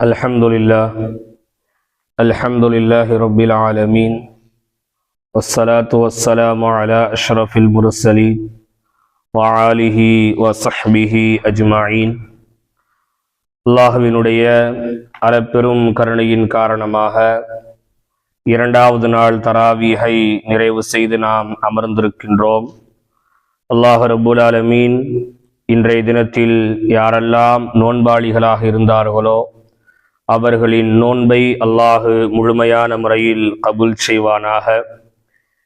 الحمد لله الحمد لله رب العالمين والصلاة والسلام على أشرف المرسلين وعاله وصحبه أجمعين அல்லாஹுவினுடைய அறப்பெரும் கருணையின் காரணமாக இரண்டாவது நாள் தராவீகை நிறைவு செய்து நாம் அமர்ந்திருக்கின்றோம் அல்லாஹ் ரபுல் ஆலமீன் இன்றைய தினத்தில் யாரெல்லாம் நோன்பாளிகளாக இருந்தார்களோ அவர்களின் நோன்பை அல்லாஹு முழுமையான முறையில் கபுல் செய்வானாக.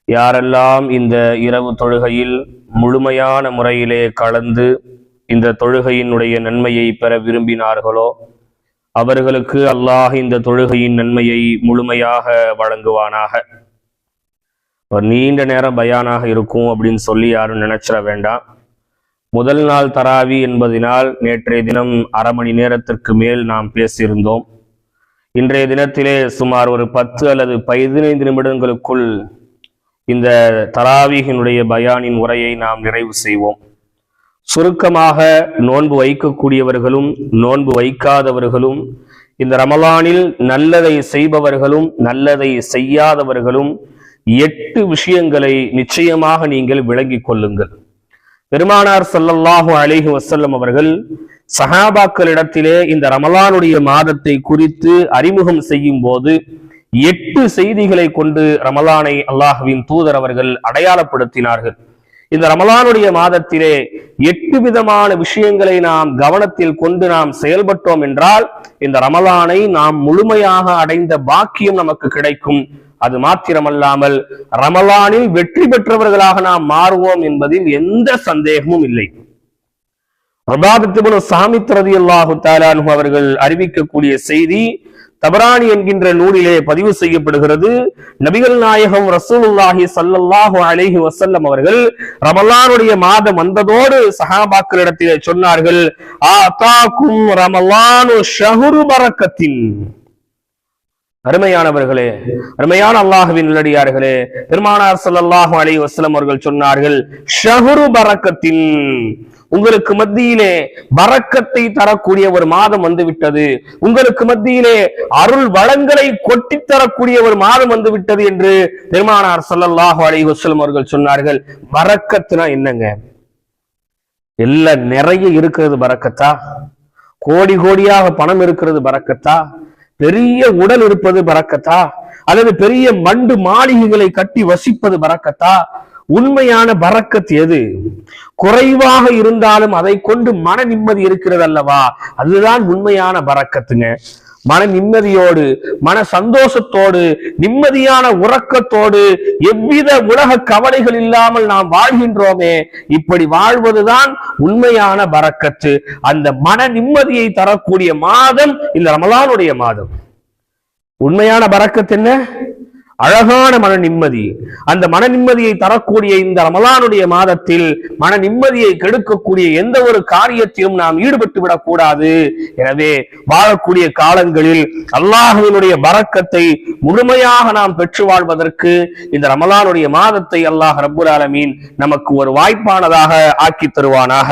யாரெல்லாம் இந்த இரவு தொழுகையில் முழுமையான முறையிலே கலந்து இந்த தொழுகையினுடைய நன்மையை பெற விரும்பினார்களோ அவர்களுக்கு அல்லாஹ் இந்த தொழுகையின் நன்மையை முழுமையாக வழங்குவானாக. ஒரு நீண்ட நேரம் பயானாக இருக்கும் அப்படின்னு சொல்லி யாரும் நினைச்சிட வேண்டாம். முதல் நாள் தராவி என்பதினால் நேற்றைய தினம் அரை மணி நேரத்திற்கு மேல் நாம் பேசியிருந்தோம். இன்றைய தினத்திலே சுமார் ஒரு பத்து அல்லது பதினைந்து நிமிடங்களுக்குள் இந்த தராவிகினுடைய பயானின் உரையை நாம் நிறைவு செய்வோம். சுருக்கமாக நோன்பு வைக்கக்கூடியவர்களும் நோன்பு வைக்காதவர்களும் இந்த ரமலானில் நல்லதை செய்பவர்களும் நல்லதை செய்யாதவர்களும் எட்டு விஷயங்களை நிச்சயமாக நீங்கள் விளங்கிக் கொள்ளுங்கள். பெருமானார் சல்லல்லாஹு அலிஹி வசல்லம் அவர்கள் சஹாபாக்களிடத்திலே இந்த ரமலானுடைய மாதத்தை குறித்து அறிமுகம் செய்யும் போது எட்டு செய்திகளை கொண்டு ரமலானை அல்லாஹுவின் தூதர் அவர்கள் அடையாளப்படுத்தினார்கள். இந்த ரமலானுடைய மாதத்திலே எட்டு விதமான விஷயங்களை நாம் கவனத்தில் கொண்டு நாம் செயல்பட்டோம் என்றால் இந்த ரமலானை நாம் முழுமையாக அடைந்த பாக்கியம் நமக்கு கிடைக்கும். அது மாத்திரமல்லாமல் ரமலானில் வெற்றி பெற்றவர்களாக நாம் மாறுவோம் என்பதில் எந்த சந்தேகமும் இல்லை. ரபாபத்துபுல் சாமித் ரதி அல்லாஹு தாலானு அவர்கள் அறிவிக்கக்கூடிய செய்தி தபராணி என்கின்ற நூலிலே பதிவு செய்யப்படுகிறது. நபிகள் நாயகம் ரசூலுல்லாஹி சல்லல்லாஹு அலைஹி வசல்லம் அவர்கள் ரமலானுடைய மாதம் வந்ததோடு சஹாபாக்களிடத்திலே சொன்னார்கள் ஆ தாக்கும் ரமலானு ஷஹுரு பரக்கத்தின். அருமையானவர்களே அருமையான அல்லாஹுவின் நல்லடியார்களே பெருமானார் ஸல்லல்லாஹு அலி வசலம் அவர்கள் சொன்னார்கள் ஷஹுரு பரக்கத்தின். உங்களுக்கு மத்தியிலே பறக்கத்தை தரக்கூடிய ஒரு மாதம் வந்து விட்டது உங்களுக்கு மத்தியிலே அருள் வளங்களை கொட்டி தரக்கூடிய ஒரு மாதம் வந்து விட்டது என்று பெருமானார் ஸல்லல்லாஹு அலி வசலம் அவர்கள் சொன்னார்கள். பறக்கத்துனா என்னங்க? எல்லாம் நிறைய இருக்கிறது பறக்கத்தா கோடி கோடியாக பணம் இருக்கிறது பறக்கத்தா பெரிய உடல் இருப்பது பறக்கத்தா? அல்லது பெரிய மண்டு மாளிகைகளை கட்டி வசிப்பது பறக்கத்தா? உண்மையான பறக்கத் எது? குறைவாக இருந்தாலும் அதை கொண்டு மன நிம்மதி இருக்கிறது அல்லவா? அதுதான் உண்மையான பறக்கத்துங்க. மன நிம்மதியோடு மன சந்தோஷத்தோடு நிம்மதியான உறக்கத்தோடு எவ்வித உலக கவலைகள் இல்லாமல் நாம் வாழ்கின்றோமே இப்படி வாழ்வதுதான் உண்மையான பறக்கத்து அந்த மன நிம்மதியை தரக்கூடிய மாதம் இந்த ரமலானுடைய மாதம். உண்மையான பறக்கத்து என்ன? அழகான மன நிம்மதி. அந்த மன நிம்மதியை தரக்கூடிய இந்த ரமலானுடைய மாதத்தில் மன நிம்மதியை கெடுக்கக்கூடிய எந்த ஒரு காரியத்திலும் நாம் ஈடுபட்டு விடக்கூடாது. எனவே வாழக்கூடிய காலங்களில் அல்லாஹுவினுடைய பறக்கத்தை முழுமையாக நாம் பெற்று வாழ்வதற்கு இந்த ரமலானுடைய மாதத்தை அல்லாஹ் ரபுல் ஆலமீன் நமக்கு ஒரு வாய்ப்பானதாக ஆக்கி தருவானாக.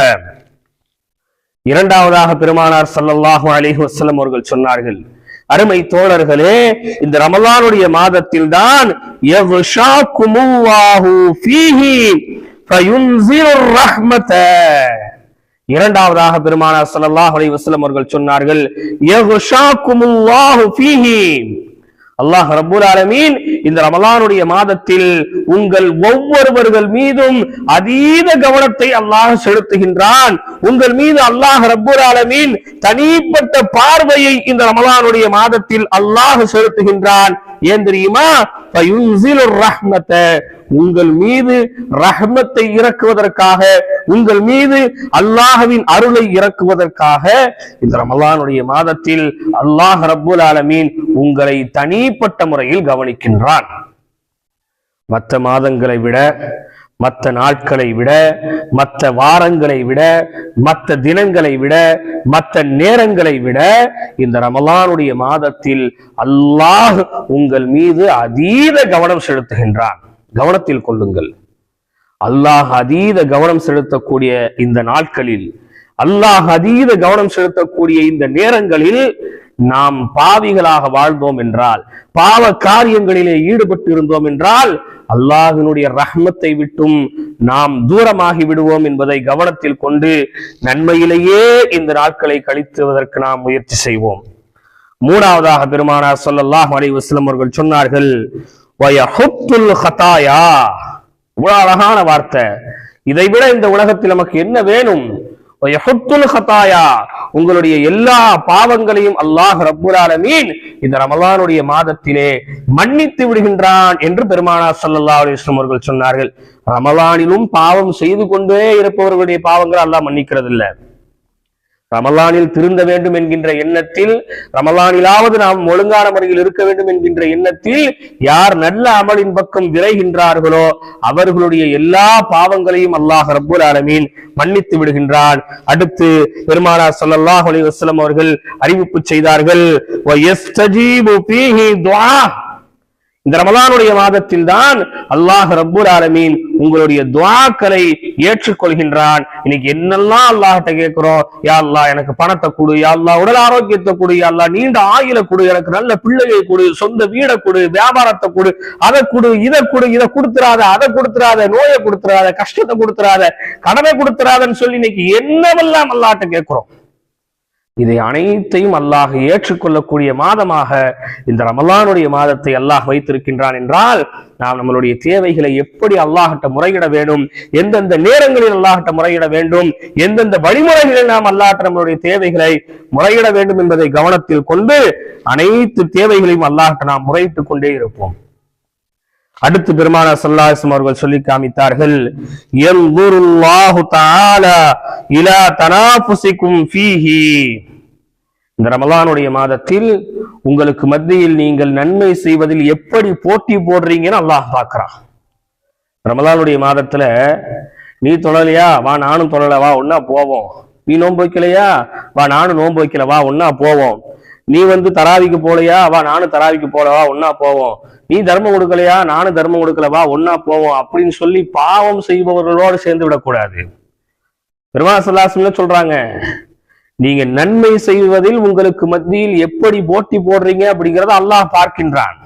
இரண்டாவதாக பெருமானார் ஸல்லல்லாஹு அலைஹி வஸல்லம் அவர்கள் சொன்னார்கள் அருமை தோழர்களே இந்த ரமலானுடைய மாதத்தில் தான் இரண்டாவதாக பெருமானார் சல்லாஹ் அலி வசலம் அவர்கள் சொன்னார்கள் அல்லாஹ் ரபுல் ஆலமீன் இந்த ரமலானுடைய மாதத்தில் உங்கள் ஒவ்வொருவர்கள் மீதும் அதீத கவனத்தை அல்லாஹ் செலுத்துகின்றான். உங்கள் மீது அல்லாஹ் ரபுல் ஆலமீன் தனிப்பட்ட பார்வையை இந்த ரமலானுடைய மாதத்தில் அல்லாஹ் செலுத்துகின்றான். ஏன் தெரியுமா? ரஹ்மத்த உங்கள் மீது ரஹ்மத்தை இறக்குவதற்காக உங்கள் மீது அல்லாஹவின் அருளை இறக்குவதற்காக இந்த ரமலானுடைய மாதத்தில் அல்லாஹ் ரபுல் ஆலமீன் உங்களை தனிப்பட்ட முறையில் கவனிக்கின்றான். மற்ற மாதங்களை விட மற்ற நாட்களை விட மற்ற வாரங்களை விட மற்ற தினங்களை விட மற்ற நேரங்களை விட இந்த ரமலானுடைய மாதத்தில் அல்லாஹ் உங்கள் மீது அதீத கவனம் செலுத்துகின்றான். கவனத்தில் கொள்ளுங்கள். அல்லாஹ் அதீத கவனம் செலுத்தக்கூடிய இந்த நாட்களில் அல்லாஹ் அதீத கவனம் செலுத்தக்கூடிய இந்த நேரங்களில் நாம் பாவிகளாக வாழ்ந்தோம் என்றால் பாவ காரியங்களிலே ஈடுபட்டு இருந்தோம் என்றால் அல்லாஹினுடைய ரஹ்மத்தை விட்டும் நாம் தூரமாகி விடுவோம் என்பதை கவனத்தில் கொண்டு நன்மையிலேயே இந்த நாட்களை கழித்துவதற்கு நாம் முயற்சி செய்வோம். மூணாவதாக பெருமானார் சொல்லல்லாஹ் அலைஹி வஸல்லம் அவர்கள் சொன்னார்கள் ஹதாயா இவ்வளவு அழகான வார்த்தை. இதை விட இந்த உலகத்தில் நமக்கு என்ன வேணும்? உங்களுடைய எல்லா பாவங்களையும் அல்லாஹ் ரப்புல் இந்த ரமலானுடைய மாதத்திலே மன்னித்து விடுகின்றான் என்று பெருமானா சல்லா அலிஸ்லம் அவர்கள் சொன்னார்கள். ரமலானிலும் பாவம் செய்து கொண்டே இருப்பவர்களுடைய பாவங்களை அல்லாஹ் மன்னிக்கிறது இல்ல ரமலானில் திருந்த வேண்டும் என்கின்ற எண்ணத்தில் ரமலானிலாவது நாம் ஒழுங்கான முறையில் இருக்க வேண்டும் என்கின்ற எண்ணத்தில் யார் நல்ல அமலின் பக்கம் விரைகின்றார்களோ அவர்களுடைய எல்லா பாவங்களையும் அல்லாஹ் ரபுல் ஆலமீன் மன்னித்து விடுகின்றான். அடுத்து பெருமானார் சொல்லல்லாஹ் அலி வஸ்லம் அவர்கள் அறிவிப்பு செய்தார்கள் இந்த ரமலானுடைய மாதத்தில் தான் அல்லாஹ் ரப்புல் ஆலமீன் உங்களுடைய துவாக்களை ஏற்றுக்கொள்கின்றான். இன்னைக்கு என்னெல்லாம் அல்லாஹிட்ட கேட்கிறோம்? யா அல்லாஹ் எனக்கு பணத்தை கொடு யா அல்லா உடல் ஆரோக்கியத்தை கொடு யா அல்லா நீண்ட ஆயில கொடு எனக்கு நல்ல பிள்ளையை கொடு சொந்த வீடை கொடு வியாபாரத்தை கொடு அதை கொடு இதை கொடு இதை கொடுத்துறாத அதை கொடுத்துறாத நோயை கொடுத்துறாத கஷ்டத்தை கொடுத்துறாத கடனை கொடுத்துறாதன்னு சொல்லி இன்னைக்கு என்னவெல்லாம் அல்லாட்ட கேட்கிறோம்? இதை அனைத்தையும் அல்லாஹ் ஏற்றுக்கொள்ளக்கூடிய மாதமாக இந்த ரமலானுடைய மாதத்தை அல்லாஹ் வைத்திருக்கின்றான் என்றால் நாம் நம்மளுடைய தேவைகளை எப்படி அல்லாஹட்ட முறையிட வேண்டும் எந்தெந்த நேரங்களில் அல்லாஹட்ட முறையிட வேண்டும் எந்தெந்த வழிமுறைகளில் நாம் அல்லாஹ்ட்ட நம்மளுடைய தேவைகளை முறையிட வேண்டும் என்பதை கவனத்தில் கொண்டு அனைத்து தேவைகளையும் அல்லாஹட்ட நாம் முறையிட்டுக் கொண்டே இருப்போம். அடுத்து பெருமான ஸல்லல்லாஹு அவர்கள் சொல்லி காமித்தார்கள் இலா தனாஃபுசிக்கும் ஃபீஹி. இந்த ரமலானுடைய மாதத்தில் உங்களுக்கு மத்தியில் நீங்கள் நன்மை செய்வதில் எப்படி போட்டி போடுறீங்கன்னு அல்லாஹ் பார்க்கறான். ரமலானுடைய மாதத்துல நீ தொழலையா? வா நானும் தொழல. வா ஒன்னா போவோம். நீ நோன்பு வைக்கலையா? வா நானும் நோன்பு வைக்கல. வா ஒன்னா போவோம். நீ வந்து தராவிக்கு போலையா? வா நானும் தராவிக்கு போலவா ஒன்னா போவோம். நீ தர்மம் கொடுக்கலையா? நானும் தர்மம் கொடுக்கல வா ஒன்னா போவோம் அப்படின்னு சொல்லி பாவம் செய்பவர்களோடு சேர்ந்து விடக்கூடாது. பெருமாசல்லாசம்ல சொல்றாங்க நீங்க நன்மை செய்வதில் உங்களுக்கு மத்தியில் எப்படி போட்டி போடுறீங்க? அப்படிங்கிறத அல்லாஹ் பார்க்கின்றான்.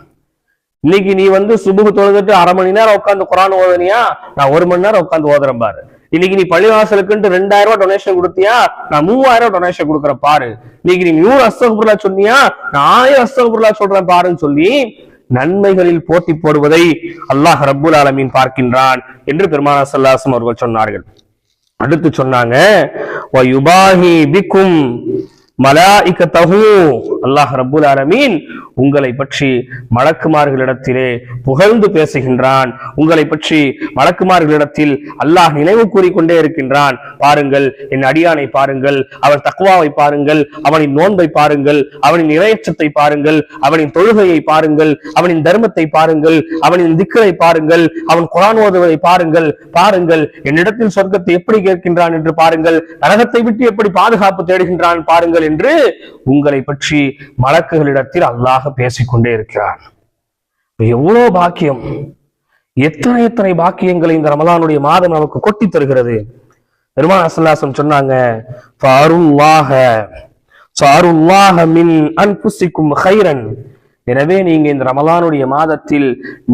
இன்னைக்கு நீ வந்து சுபுகு தொழுதுட்டு அரை மணி நேரம் உட்காந்து குரான் ஓதுனியா? நான் ஒரு மணி நேரம் உட்காந்து ஓதுறேன் பாரு. இன்னைக்கு நீ பள்ளிவாசலுக்குன்ட்டு ரெண்டாயிரம் ரூபாய் டொனேஷன் கொடுத்தியா? நான் மூவாயிரம் ரூபாய் டொனேஷன் கொடுக்குற பாரு. இன்னைக்கு நீ நூறு அஸ்தகுபுர்லா சொன்னியா? நான் ஆயிரம் அஸ்தகுபுர்லா சொல்றேன் பாருன்னு சொல்லி நன்மைகளில் போட்டி போடுவதை அல்லாஹ் ரப்புல் ஆலமீன் பார்க்கின்றான் என்று பெருமானா சல்லாசம் அவர்கள் சொன்னார்கள். அடுத்து சொன்னாங்க அல்லாஹ் ஆலமீன் உங்களை பற்றி மலக்குமார்களிடத்திலே புகழ்ந்து பேசுகின்றான். உங்களை பற்றி மலக்குமார்களிடத்தில் அல்லாஹ் நினைவு கூறிக்கொண்டே இருக்கின்றான். பாருங்கள் என் அடியானை பாருங்கள் அவன் தக்குவாவை பாருங்கள் அவனின் நோன்பை பாருங்கள் அவனின் இறையச்சத்தை பாருங்கள் அவனின் தொழுகையை பாருங்கள் அவனின் தர்மத்தை பாருங்கள் அவனின் திக்கரை பாருங்கள் அவன் குரான் ஓதுவதை பாருங்கள் பாருங்கள் என்னிடத்தில் சொர்க்கத்தை எப்படி கேட்கின்றான் என்று பாருங்கள் நரகத்தை விட்டு எப்படி பாதுகாப்பு தேடுகின்றான் பாருங்கள் என்று உங்களை பற்றி மலக்குகளிடத்தில் அல்லாஹ் பேசிக்கொண்டே இருக்கிறான். எவ்வளவு பாக்கியம்? எத்தனை எத்தனை பாக்கியங்களை இந்த ரமலானுடைய மாதம் நமக்கு கொட்டி தருகிறது? பெருமான் அசல்லாசம் சொன்னாங்க மின் எனவே நீங்க இந்த ரமலானுடைய மாதத்தில்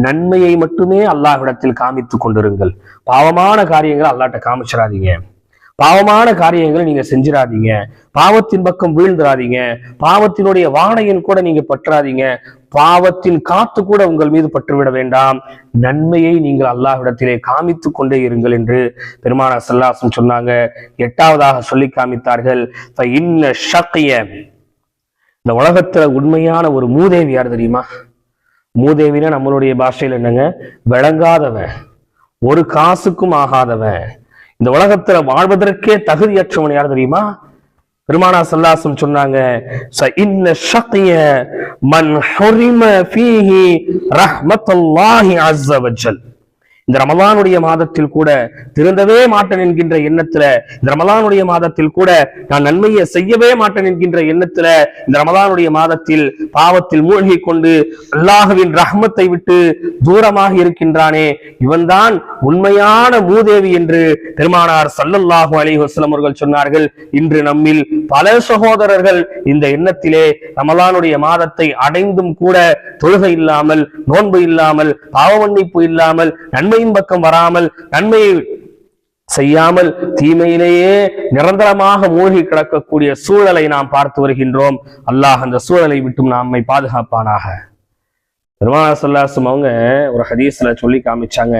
நன்மையை மட்டுமே அல்லாஹ்விடத்தில் காமித்துக் கொண்டிருங்கள். பாவமான காரியங்களை அல்லாட்ட காமிச்சிடாதீங்க. பாவமான காரியங்களை நீங்க செஞ்சிடாதீங்க பாவத்தின் பக்கம் வீழ்ந்துடாதீங்க பாவத்தினுடைய வாடையின் கூட நீங்க பற்றாதீங்க. பாவத்தின் காத்து கூட உங்கள் மீது பற்றுவிட வேண்டாம். நன்மையை நீங்கள் அல்லாஹ்விடத்திலே காமித்து கொண்டே இருங்கள் என்று பெருமான சல்லாசம் சொன்னாங்க. எட்டாவதாக சொல்லி காமித்தார்கள். இன்ன ஷக்கிய. இந்த உலகத்துல உண்மையான ஒரு மூதேவி யார் தெரியுமா? மூதேவினா நம்மளுடைய பாஷையில் என்னங்க? விளங்காதவன். ஒரு காசுக்கும் ஆகாதவன். இந்த உலகத்துல வாழ்வதற்கே தகுதியற்றவன் யார் தெரியுமா பெருமானா சல்லாசம் சொன்னாங்க "ச இன்ன ஷக்கிய மன் ஹுரிம ஃபீஹி ரஹ்மத்துல்லாஹி அஸ்ஸ வஜல்." இந்த ரமலானுடைய மாதத்தில் கூட திருந்தவே மாட்டேன் என்கின்ற எண்ணத்துல இந்த ரமலானுடைய மாதத்தில் கூட நான் நன்மையை செய்யவே மாட்டேன் என்கின்ற எண்ணத்துல இந்த ரமலானுடைய மாதத்தில் பாவத்தில் மூழ்கி கொண்டு அல்லாஹுவின் ரஹ்மத்தை விட்டு தூரமாக இருக்கின்றானே இவன்தான் உண்மையான மூதேவி என்று பெருமானார் சல்லல்லாஹு அலைஹி அவர்கள் சொன்னார்கள். இன்று நம்மில் பல சகோதரர்கள் இந்த எண்ணத்திலே ரமலானுடைய மாதத்தை அடைந்தும் கூட தொழுகை இல்லாமல் நோன்பு இல்லாமல் பாவ மன்னிப்பு இல்லாமல் நன்மையின் பக்கம் வராமல் நன்மையை செய்யாமல் தீமையிலேயே நிரந்தரமாக மூழ்கி கிடக்கக்கூடிய சூழலை நாம் பார்த்து வருகின்றோம். அல்லாஹ் அந்த சூழலை விட்டும் நம்மை பாதுகாப்பானாக. பெருமானா சொல்லாசம் அவங்க ஒரு ஹதீஸ்ல சொல்லி காமிச்சாங்க.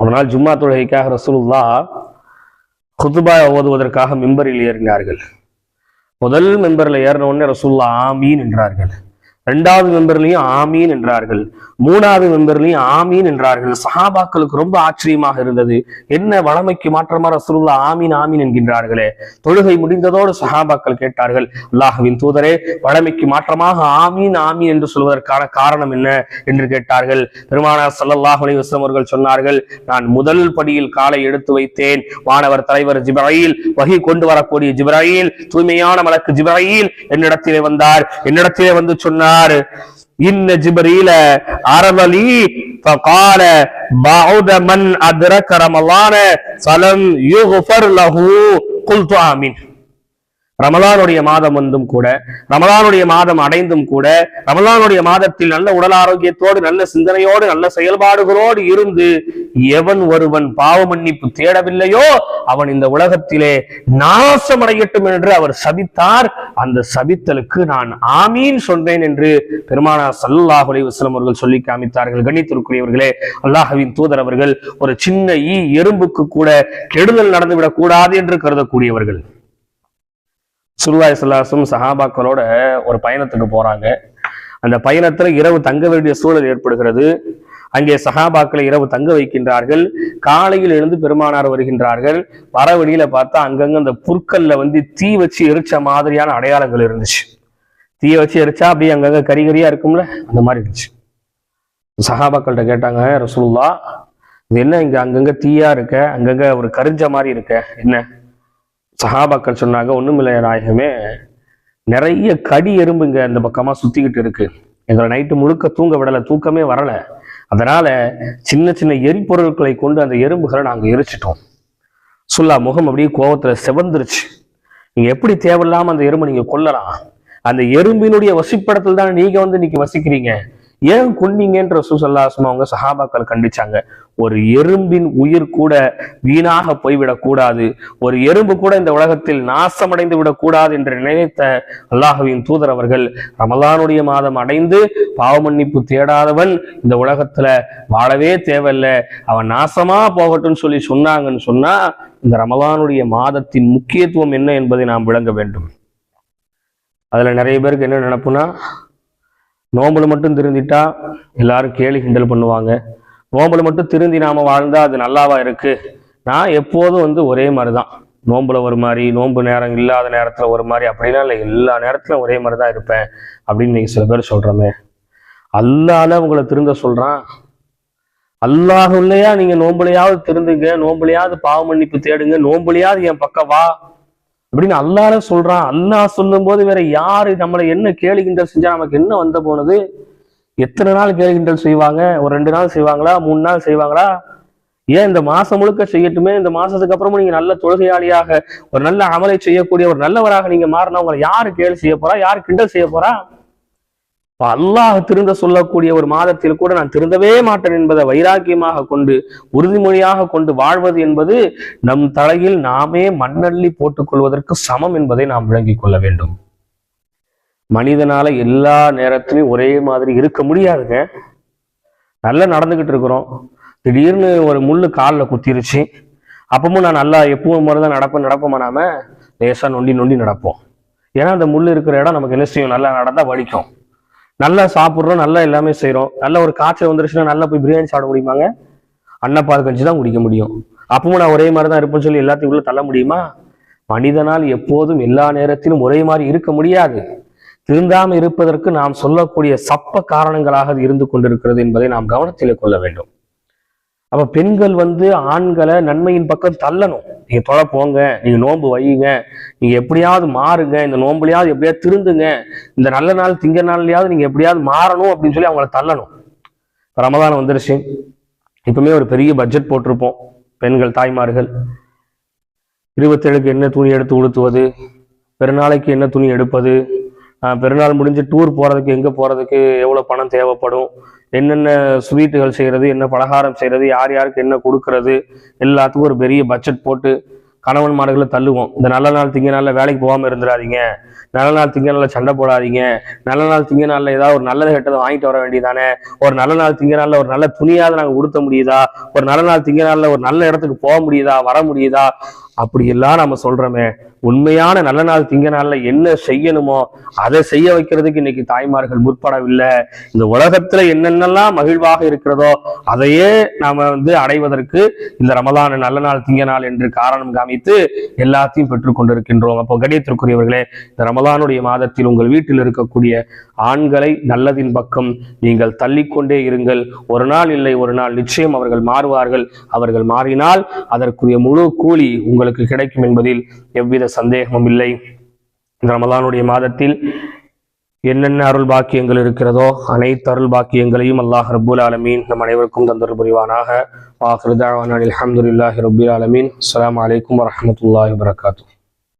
ஒரு நாள் ஜும்மா தொழுகைக்காக ரசூலுல்லா குதுபா ஓதுவதற்காக மெம்பரில் ஏறினார்கள். முதல் மெம்பரில் ஏறின உடனே ரசூல்லா ஆமீன் என்றார்கள். இரண்டாவது மெம்பர்லையும் ஆமீன் என்றார்கள். மூணாவது மெம்பர்லையும் ஆமீன் என்றார்கள். சஹாபாக்களுக்கு ரொம்ப ஆச்சரியமாக இருந்தது. என்ன வளமைக்கு மாற்றமா ரசூலுல்லா ஆமீன் ஆமீன் என்கின்றார்களே. தொழுகை முடிந்ததோடு சஹாபாக்கள் கேட்டார்கள் அல்லாஹுவின் தூதரே வளமைக்கு மாற்றமாக ஆமீன் ஆமீன் என்று சொல்வதற்கான காரணம் என்ன? என்று கேட்டார்கள். பெருமானார் சல்லல்லாஹ் அலி அவர்கள் சொன்னார்கள் நான் முதல் படியில் காலை எடுத்து வைத்தேன். மாணவர் தலைவர் ஜிப்ராயில் வகி கொண்டு வரக்கூடிய ஜிப்ராயில் தூய்மையான மலக்கு ஜிப்ராயில் என்னிடத்திலே வந்தார். என்னிடத்திலே வந்து சொன்னார் இன்ன ஜிப்ரீல அரவலி فقال بعد من أدرك رمضان فلم يغفر له قلت آمين ரமலானுடைய மாதம் வந்தும் கூட ரமலானுடைய மாதம் அடைந்தும் கூட ரமலானுடைய மாதத்தில் நல்ல உடல் ஆரோக்கியத்தோடு நல்ல சிந்தனையோடு நல்ல செயல்பாடுகளோடு இருந்து எவன் ஒருவன் பாவ மன்னிப்பு தேடவில்லையோ அவன் இந்த உலகத்திலே நாசமடையட்டும் என்று அவர் சபித்தார். அந்த சபித்தலுக்கு நான் ஆமீன் சொன்னேன் என்று பெருமானார் சல்லாஹ் அலைஹி அவர்கள் சொல்லி காமித்தார்கள். கண்ணித்திற்குரியவர்களே அல்லாஹவின் தூதர் அவர்கள் ஒரு சின்ன ஈ எறும்புக்கு கூட கெடுதல் நடந்துவிடக் கூடாது என்று கருதக்கூடியவர்கள். சுல்லாய் சுல்லாசும் சஹாபாக்களோட ஒரு பயணத்துக்கு போறாங்க. அந்த பயணத்துல இரவு தங்க வேண்டிய சூழல் ஏற்படுகிறது. அங்கே சஹாபாக்களை இரவு தங்க வைக்கின்றார்கள். காலையில் எழுந்து பெருமானார் வருகின்றார்கள். வர வழியில பார்த்தா அங்கங்க அந்த புற்கல்ல வந்து தீ வச்சு எரிச்ச மாதிரியான அடையாளங்கள் இருந்துச்சு. தீய வச்சு எரிச்சா அப்படியே அங்கங்க கறி இருக்கும்ல? அந்த மாதிரி இருந்துச்சு. சஹாபாக்கள்கிட்ட கேட்டாங்க ரசூல்லா இது என்ன இங்க அங்கங்க தீயா இருக்க? அங்கங்க ஒரு கரிஞ்ச மாதிரி இருக்க. என்ன? சஹாபாக்கள் சொன்னாங்க ஒண்ணுமில்லை நாயகமே நிறைய கடி எறும்புங்க இந்த பக்கமாக சுற்றிக்கிட்டு இருக்கு. எங்களை நைட்டு முழுக்க தூங்க விடலை தூக்கமே வரலை. அதனால சின்ன சின்ன எரிபொருட்களை கொண்டு அந்த எறும்புகளை நாங்கள் எரிச்சிட்டோம். சுல்லா முகம் அப்படியே கோபத்தில் செவந்துருச்சு. நீங்கள் எப்படி தேவையில்லாமல் அந்த எறும்பை நீங்கள் கொல்லலாம்? அந்த எறும்பினுடைய வசிப்படத்தில் தான் நீங்கள் வந்து இன்னைக்கு வசிக்கிறீங்க? ஏன் கொன்னீங்கன்ற சுசல்லாசமா அவங்க சஹாபாக்கள் கண்டிச்சாங்க. ஒரு எறும்பின் உயிர் கூட வீணாக போய்விடக் கூடாது. ஒரு எறும்பு கூட இந்த உலகத்தில் நாசமடைந்து விடக்கூடாது என்று நினைத்த அல்லாஹுவின் தூதர் அவர்கள் ரமலானுடைய மாதம் அடைந்து பாவ மன்னிப்பு தேடாதவன் இந்த உலகத்துல வாழவே தேவையில்லை. அவன் நாசமா போகட்டும்னு சொல்லி சொன்னாங்கன்னு சொன்னா இந்த ரமலானுடைய மாதத்தின் முக்கியத்துவம் என்ன என்பதை நாம் விளங்க வேண்டும். அதுல நிறைய பேருக்கு என்ன நினப்புனா நோம்புல மட்டும் திருந்திட்டா எல்லாரும் கேலி கிண்டல் பண்ணுவாங்க. நோம்பில் மட்டும் திருந்தி நாம வாழ்ந்தா அது நல்லாவா இருக்கு? நான் எப்போதும் வந்து ஒரே மாதிரி தான் நோம்புல ஒரு மாதிரி நோன்பு நேரம் இல்லாத நேரத்துல ஒரு மாதிரி அப்படின்னா இல்லை. எல்லா நேரத்திலும் ஒரே மாதிரி தான் இருப்பேன் அப்படின்னு நீங்க சில பேர் சொல்றமே. அல்லால உங்களை திருந்த சொல்றான். அல்லாஹ் இல்லையா நீங்க நோம்புலையாவது திருந்துங்க நோம்புலையாவது பாவ மன்னிப்பு தேடுங்க நோம்புலையாவது என் பக்கம் வா அப்படின்னு அல்லால சொல்றான். அல்லாஹ் சொல்லும் போது வேற யாரு நம்மளை என்ன கேளுகின்ற செஞ்சா நமக்கு என்ன வந்த போனது? எத்தனை நாள் கேலி கிண்டல் செய்வாங்க? ஒரு ரெண்டு நாள் செய்வாங்களா? மூணு நாள் செய்வாங்களா? ஏன் இந்த மாசம் முழுக்க செய்யட்டுமே? இந்த மாசத்துக்கு அப்புறமும் நீங்க நல்ல தொழுகையாளியாக ஒரு நல்ல அமலை செய்யக்கூடிய ஒரு நல்லவராக நீங்க மாறினா உங்களை யாரு கேள் செய்ய போறா? யாரு கிண்டல் செய்ய போறா? அல்லாஹ் திருந்த சொல்லக்கூடிய ஒரு மாதத்தில் கூட நான் திருந்தவே மாட்டேன் என்பதை வைராக்கியமாக கொண்டு உறுதிமொழியாக கொண்டு வாழ்வது என்பது நம் தலையில் நாமே மண்ணள்ளி போட்டுக் கொள்வதற்கு சமம் என்பதை நாம் விளங்கிக் கொள்ள வேண்டும். மனிதனால எல்லா நேரத்திலையும் ஒரே மாதிரி இருக்க முடியாதுங்க. நல்லா நடந்துகிட்டு இருக்கிறோம். திடீர்னு ஒரு முள்ளு காலில் குத்திருச்சு. அப்பவும் நான் நல்லா எப்பவும் மாதிரி தான் நடப்பேன் நடப்போமா நாம? லேசாக நொண்டி நொண்டி நடப்போம். ஏன்னா அந்த முள் இருக்கிற இடம் நமக்கு என்ன செய்யும்? நல்லா நடந்தால் வலிக்கும். நல்லா சாப்பிட்றோம் நல்லா எல்லாமே செய்கிறோம் நல்ல ஒரு காய்ச்சல் வந்துருச்சுன்னா நல்லா போய் பிரியாணி சாப்பிட முடியுமாங்க? அன்னப்பால் கஞ்சி தான் குடிக்க முடியும். அப்பவும் நான் ஒரே மாதிரி தான் இருப்பேன்னு சொல்லி எல்லாத்தையும் உள்ள தள்ள முடியுமா? மனிதனால் எப்போதும் எல்லா நேரத்திலும் ஒரே மாதிரி இருக்க முடியாது. திருந்தாமல் இருப்பதற்கு நாம் சொல்லக்கூடிய சப்ப காரணங்களாக இருந்து கொண்டிருக்கிறது என்பதை நாம் கவனத்தில் கொள்ள வேண்டும். அப்ப பெண்கள் வந்து ஆண்களை நன்மையின் பக்கம் தள்ளணும். நீங்க தொலை போங்க நீங்க நோன்பு வையுங்க நீங்க எப்படியாவது மாறுங்க இந்த நோம்புலையாவது எப்படியாவது திருந்துங்க இந்த நல்ல நாள் திங்க நாள்லயாவது நீங்க எப்படியாவது மாறணும் அப்படின்னு சொல்லி அவங்கள தள்ளணும். இப்ப ரமதான் வந்துருச்சு. இப்பவுமே ஒரு பெரிய பட்ஜெட் போட்டிருப்போம் பெண்கள் தாய்மார்கள். இருபத்தேழுக்கு என்ன துணி எடுத்து உடுத்துவது பெருநாளைக்கு என்ன துணி எடுப்பது பெருநாள் முடிஞ்சு டூர் போகிறதுக்கு எங்கே போகிறதுக்கு எவ்வளோ பணம் தேவைப்படும் என்னென்ன ஸ்வீட்டுகள் செய்கிறது என்ன பலகாரம் செய்கிறது யார் யாருக்கு என்ன கொடுக்கறது எல்லாத்துக்கும் ஒரு பெரிய பட்ஜெட் போட்டு கணவன்மார்களை தள்ளுவோம். இந்த நல்ல நாள் திங்க நாளில் வேலைக்கு போகாமல் இருந்துடாதீங்க. நல்ல நாள் திங்க நாளில் சண்டை போடாதீங்க. நல்ல நாள் திங்க நாளில் ஏதாவது ஒரு நல்லது கெட்டதை வாங்கிட்டு வர வேண்டியதானே ஒரு நல்ல நாள் திங்க நாளில் ஒரு நல்ல துணியாவது நாங்கள் உடுத்த முடியுதா? ஒரு நல்ல நாள் திங்க நாளில் ஒரு நல்ல இடத்துக்கு போக முடியுதா? வர முடியுதா? அப்படியெல்லாம் நம்ம சொல்கிறோமே உண்மையான நல்ல நாள் திங்க நாள்ல என்ன செய்யணுமோ அதை செய்ய வைக்கிறதுக்கு இன்னைக்கு தாய்மார்கள் முற்படவில்லை. இந்த உலகத்துல என்னென்னலாம் மகிழ்வாக இருக்கிறதோ அதையே நாம வந்து அடைவதற்கு இந்த ரமலான நல்ல நாள் திங்க நாள் என்று காரணம் காமித்து எல்லாத்தையும் பெற்றுக் கொண்டிருக்கின்றோம். அப்போ கணியத்திற்குரியவர்களே இந்த ரமலானுடைய மாதத்தில் உங்கள் வீட்டில் இருக்கக்கூடிய ஆண்களை நல்லதின் பக்கம் நீங்கள் தள்ளிக்கொண்டே இருங்கள். ஒரு நாள் இல்லை ஒரு நாள் நிச்சயம் அவர்கள் மாறுவார்கள். அவர்கள் மாறினால் அதற்குரிய முழு கூலி உங்களுக்கு கிடைக்கும் என்பதில் எவ்வித சந்தேகமும் இல்லை. இந்த ரமலானுடைய மாதத்தில் என்னென்ன அருள் பாக்கியங்கள் இருக்கிறதோ அனைத்து அருள் பாக்கியங்களையும் அல்லாஹ் ரபுல் ஆலமீன் நம் அனைவருக்கும் தந்தர் புரிவானாக. வாஹிருதாவான அலமதுல்லாஹி ரபுல் ஆலமீன். அஸ்லாம் அலைக்கும் வரமத்துல வரகாத்தூ